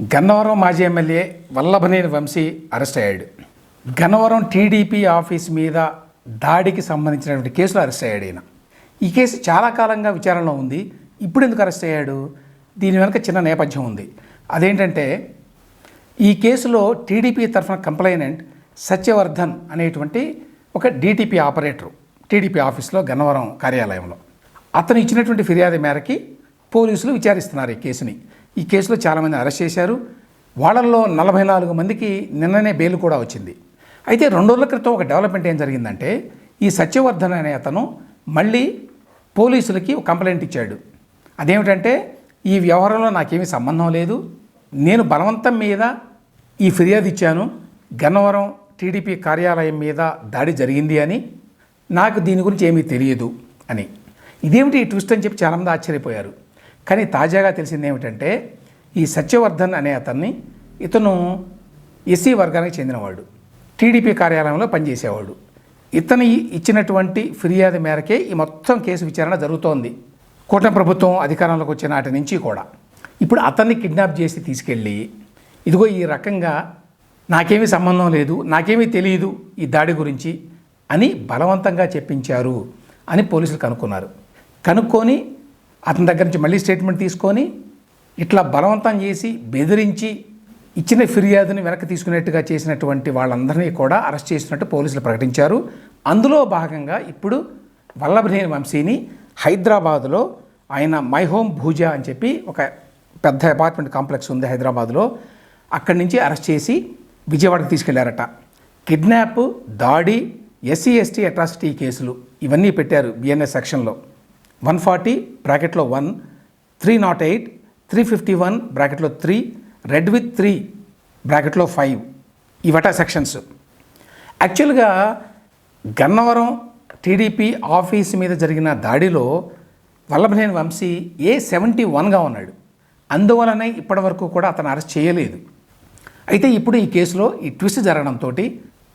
గన్నవరం మాజీ MLA Vallabhaneni Vamsi arrest అయ్యాడు. Gannavaram TDP office మీద దాడికి సంబంధించినటువంటి కేసులో అరెస్ట్ అయ్యాడు ఈయన. ఈ కేసు చాలా కాలంగా విచారణలో ఉంది. ఇప్పుడు ఎందుకు అరెస్ట్ అయ్యాడు? దీని వెనక చిన్న నేపథ్యం ఉంది. అదేంటంటే ఈ కేసులో టీడీపీ తరఫున కంప్లైనెంట్ సత్యవర్ధన్ అనేటువంటి ఒక డీటీపీ ఆపరేటర్ టీడీపీ ఆఫీస్లో గన్నవరం కార్యాలయంలో. అతను ఇచ్చినటువంటి ఫిర్యాదు మేరకి పోలీసులు విచారిస్తున్నారు ఈ కేసుని. ఈ కేసులో చాలామంది అరెస్ట్ చేశారు. వాళ్ళల్లో నలభై నాలుగు మందికి నిన్ననే బెయిల్ కూడా వచ్చింది. అయితే రెండు రోజుల క్రితం ఒక డెవలప్మెంట్ ఏం జరిగిందంటే ఈ సత్యవర్ధన్ అనే అతను మళ్ళీ పోలీసులకి ఒక కంప్లైంట్ ఇచ్చాడు. అదేమిటంటే ఈ వ్యవహారంలో నాకేమీ సంబంధం లేదు. నేను బలవంతం మీద ఈ ఫిర్యాదు ఇచ్చాను. గన్నవరం టీడీపీ కార్యాలయం మీద దాడి జరిగింది అని. నాకు దీని గురించి ఏమీ తెలియదు అని. ఇదేమిటి ఈ ట్విస్ట్ అని చెప్పి చాలామంది ఆశ్చర్యపోయారు. కానీ తాజాగా తెలిసింది ఏమిటంటే ఈ సత్యవర్ధన్ అనే అతన్ని ఇతను ఎస్సీ వర్గానికి చెందినవాడు. టీడీపీ కార్యాలయంలో పనిచేసేవాడు. ఇతను ఇచ్చినటువంటి ఫిర్యాదు మేరకే ఈ మొత్తం కేసు విచారణ జరుగుతోంది. కూటమి ప్రభుత్వం అధికారంలోకి వచ్చిన నాటి నుంచి కూడా. ఇప్పుడు అతన్ని కిడ్నాప్ చేసి తీసుకెళ్ళి ఇదిగో ఈ రకంగా నాకేమీ సంబంధం లేదు నాకేమీ తెలియదు ఈ దాడి గురించి అని బలవంతంగా చెప్పించారు అని పోలీసులు కనుక్కున్నారు. కనుక్కొని అతని దగ్గర నుంచి మళ్ళీ స్టేట్మెంట్ తీసుకొని ఇట్లా బలవంతం చేసి బెదిరించి ఇచ్చిన ఫిర్యాదుని వెనక్కి తీసుకునేట్టుగా చేసినటువంటి వాళ్ళందరినీ కూడా అరెస్ట్ చేసినట్టు పోలీసులు ప్రకటించారు. అందులో భాగంగా ఇప్పుడు వల్లభనేని వంశీని హైదరాబాదులో ఆయన మై హోమ్ భూజా అని చెప్పి ఒక పెద్ద అపార్ట్మెంట్ కాంప్లెక్స్ ఉంది హైదరాబాద్లో. అక్కడి నుంచి అరెస్ట్ చేసి విజయవాడకు తీసుకెళ్ళారట. కిడ్నాప్ దాడి ఎస్సీ ఎస్టీ అట్రాసిటీ కేసులు ఇవన్నీ పెట్టారు బిఎన్ఎస్ సెక్షన్లో. వన్ ఫార్టీ బ్రాకెట్లో one three not eight three fifty one బ్రాకెట్లో త్రీ రెడ్ విత్ త్రీ బ్రాకెట్లో ఫైవ్ ఇవట సెక్షన్స్ యాక్చువల్గా గన్నవరం టీడీపీ ఆఫీస్ మీద జరిగిన దాడిలో వల్లభనేని వంశీ ఏ సెవెంటీ వన్గా ఉన్నాడు. అందువలనే ఇప్పటివరకు కూడా అతను అరెస్ట్ చేయలేదు. అయితే ఇప్పుడు ఈ కేసులో ఈ ట్విస్ట్ జరగడంతో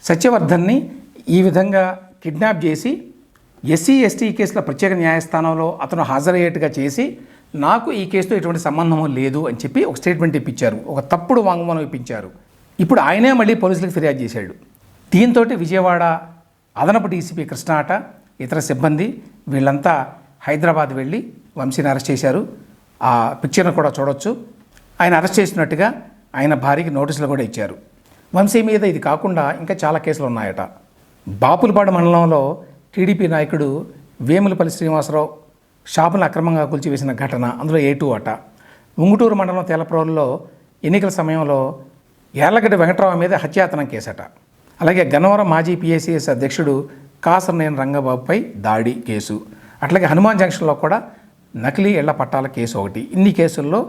సత్యవర్ధన్ని ఈ విధంగా కిడ్నాప్ చేసి ఎస్సీ ఎస్టీ కేసుల ప్రత్యేక న్యాయస్థానంలో అతను హాజరయ్యేట్టుగా చేసి నాకు ఈ కేసుతో ఎటువంటి సంబంధము లేదు అని చెప్పి ఒక స్టేట్మెంట్ ఇప్పించారు. ఒక తప్పుడు వాంగ్మూలం ఇప్పించారు. ఇప్పుడు ఆయనే మళ్ళీ పోలీసులకు ఫిర్యాదు చేశాడు. దీంతో విజయవాడ అదనపు డీసీపీ కృష్ణాట ఇతర సిబ్బంది వీళ్ళంతా హైదరాబాద్ వెళ్ళి వంశీని అరెస్ట్ చేశారు. ఆ పిక్చర్ను కూడా చూడొచ్చు. ఆయన అరెస్ట్ చేసినట్టుగా ఆయన భార్యకి నోటీసులు కూడా ఇచ్చారు. వంశీ మీద ఇది కాకుండా ఇంకా చాలా కేసులు ఉన్నాయట. బాపులపాడు మండలంలో టీడీపీ నాయకుడు వేములపల్లి శ్రీనివాసరావు షాపులను అక్రమంగా కూల్చివేసిన ఘటన అందులో ఏ టూ అట. ఉంగుటూరు మండలం తేలప్రోలులో ఎన్నికల సమయంలో యార్లగడ్డ వెంకటరావు మీద హత్యాతనం కేసట. అలాగే గన్నవరం మాజీ పిఎస్సిఎస్ అధ్యక్షుడు కాసరనేని రంగబాబుపై దాడి కేసు. అట్లాగే హనుమాన్ జంక్షన్లో కూడా నకిలీ ఇళ్ళ పట్టాల కేసు ఒకటి. ఇన్ని కేసుల్లో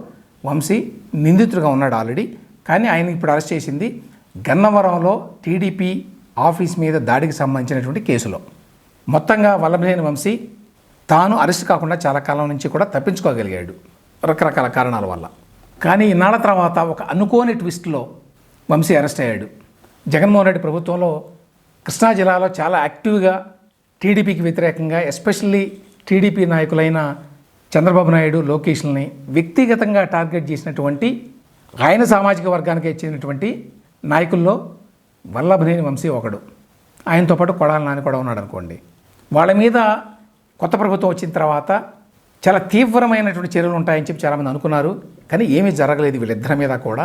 వంశీ నిందితుడిగా ఉన్నాడు ఆల్రెడీ. కానీ ఆయన ఇప్పుడు అరెస్ట్ చేసింది గన్నవరంలో టీడీపీ ఆఫీస్ మీద దాడికి సంబంధించినటువంటి కేసులో. మొత్తంగా వల్లభనేని వంశీ తాను అరెస్ట్ కాకుండా చాలా కాలం నుంచి కూడా తప్పించుకోగలిగాడు రకరకాల కారణాల వల్ల. కానీ ఇన్నాళ్ళ తర్వాత ఒక అనుకోని ట్విస్ట్లో వంశీ అరెస్ట్ అయ్యాడు. జగన్మోహన్ రెడ్డి ప్రభుత్వంలో కృష్ణా జిల్లాలో చాలా యాక్టివ్గా టీడీపీకి వ్యతిరేకంగా ఎస్పెషల్లీ టీడీపీ నాయకులైన చంద్రబాబు నాయుడు లోకేష్ని వ్యక్తిగతంగా టార్గెట్ చేసినటువంటి ఆయన సామాజిక వర్గానికి చెందినటువంటి నాయకుల్లో వల్లభనేని వంశీ ఒకడు. ఆయనతో పాటు కొడాల నాని కూడా ఉన్నాడు అనుకోండి వాళ్ళ మీద కొత్త ప్రభుత్వం వచ్చిన తర్వాత చాలా తీవ్రమైనటువంటి చర్యలు ఉంటాయని చెప్పి చాలామంది అనుకున్నారు. కానీ ఏమీ జరగలేదు వీళ్ళిద్దరి మీద కూడా.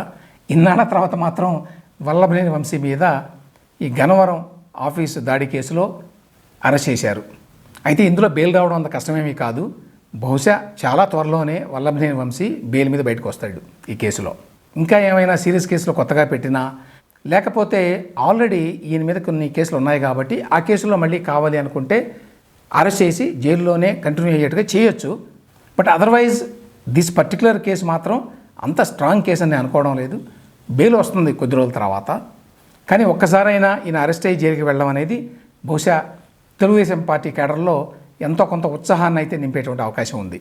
ఇన్నాళ్ళ తర్వాత మాత్రం వల్లభనేని వంశీ మీద ఈ గనవరం ఆఫీసు దాడి కేసులో అరెస్ట్ చేశారు. అయితే ఇందులో బెయిల్ రావడం అంత కష్టమేమీ కాదు. బహుశా చాలా త్వరలోనే వల్లభనేని వంశీ బెయిల్ మీద బయటకు వస్తాడు ఈ కేసులో. ఇంకా ఏమైనా సీరియస్ కేసులు కొత్తగా పెట్టినా లేకపోతే ఆల్రెడీ ఈయన మీద కొన్ని కేసులు ఉన్నాయి కాబట్టి ఆ కేసులో మళ్ళీ కావాలి అనుకుంటే అరెస్ట్ చేసి జైల్లోనే కంటిన్యూ అయ్యేట్టుగా చేయొచ్చు. But otherwise this particular case మాత్రం అంత స్ట్రాంగ్ కేసు అని అనుకోవడం లేదు. బెయిల్ వస్తుంది కొద్ది రోజుల తర్వాత. కానీ ఒక్కసారైనా ఈయన అరెస్ట్ అయ్యి జైలుకి వెళ్ళడం అనేది బహుశా తెలుగుదేశం పార్టీ కేడర్లో ఎంతో కొంత ఉత్సాహాన్ని అయితే నింపేటువంటి అవకాశం ఉంది.